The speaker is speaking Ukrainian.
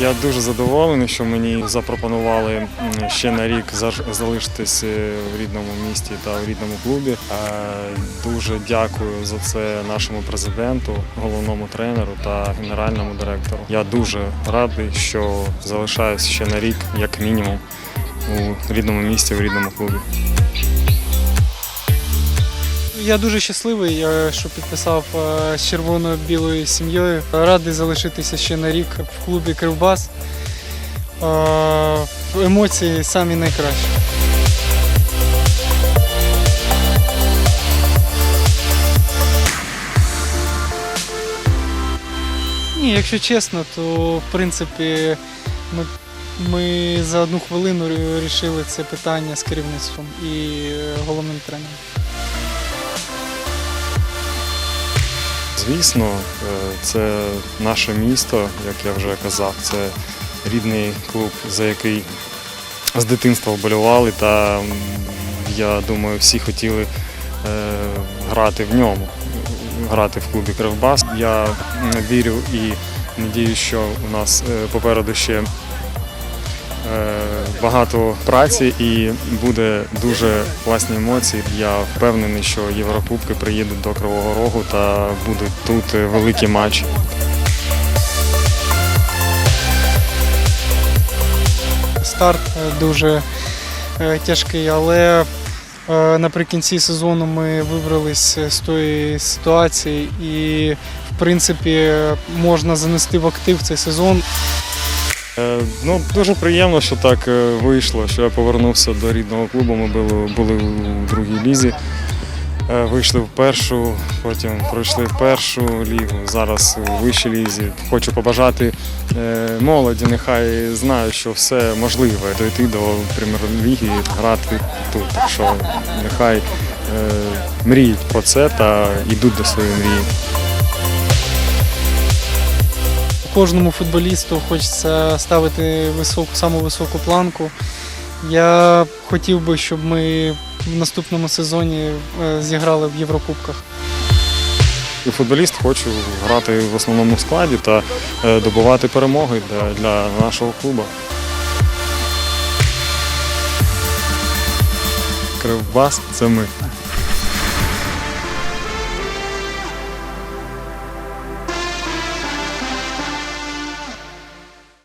Я дуже задоволений, що мені запропонували ще на рік залишитись е, в рідному місті та в рідному клубі. Дуже дякую за це нашому президенту, головному тренеру та генеральному директору. Я дуже радий, що залишаюсь ще на рік, як мінімум, у рідному місті, в рідному клубі. Я дуже щасливий, що підписав е, з червоно-білою сім'єю. Радий залишитися ще на рік в клубі Кривбас. Е, Емоції самі найкращі. Ні, якщо чесно, то в принципі ми, ми за одну хвилину вирішили це питання з керівництвом і е, головним тренером. Звісно, е, це наше місто, як я вже казав, це рідний клуб, за який з дитинства вболівали, та я думаю, всі хотіли е, грати в ньому, грати в клубі Кривбас. Я вірю і надію, що у нас е, попереду ще багато праці і буде дуже класні емоції. Я впевнений, що Єврокубки приїдуть до Кривого Рогу та будуть тут е, великі матчі. Старт е, дуже е, тяжкий, але е, наприкінці сезону ми вибрались з тої ситуації і, в принципі, можна занести в актив цей сезон. Е, Ну, дуже приємно, що так е, вийшло, що я повернувся до рідного клубу. Ми були, були у другій лізі. Е, Вийшли в першу, потім пройшли в першу лігу, зараз у вищій лізі. Хочу побажати молоді, нехай знають, що все можливе дойти до прем'єр-ліги грати тут. Що нехай мріють про це та йдуть до своєї мрії. Кожному футболісту хочеться ставити високу, саму високу планку. Я хотів би, щоб ми в наступному сезоні е, зіграли в Єврокубках. Футболіст хочу грати в основному складі та е, добувати перемоги для, для нашого клубу. Кривбас це ми.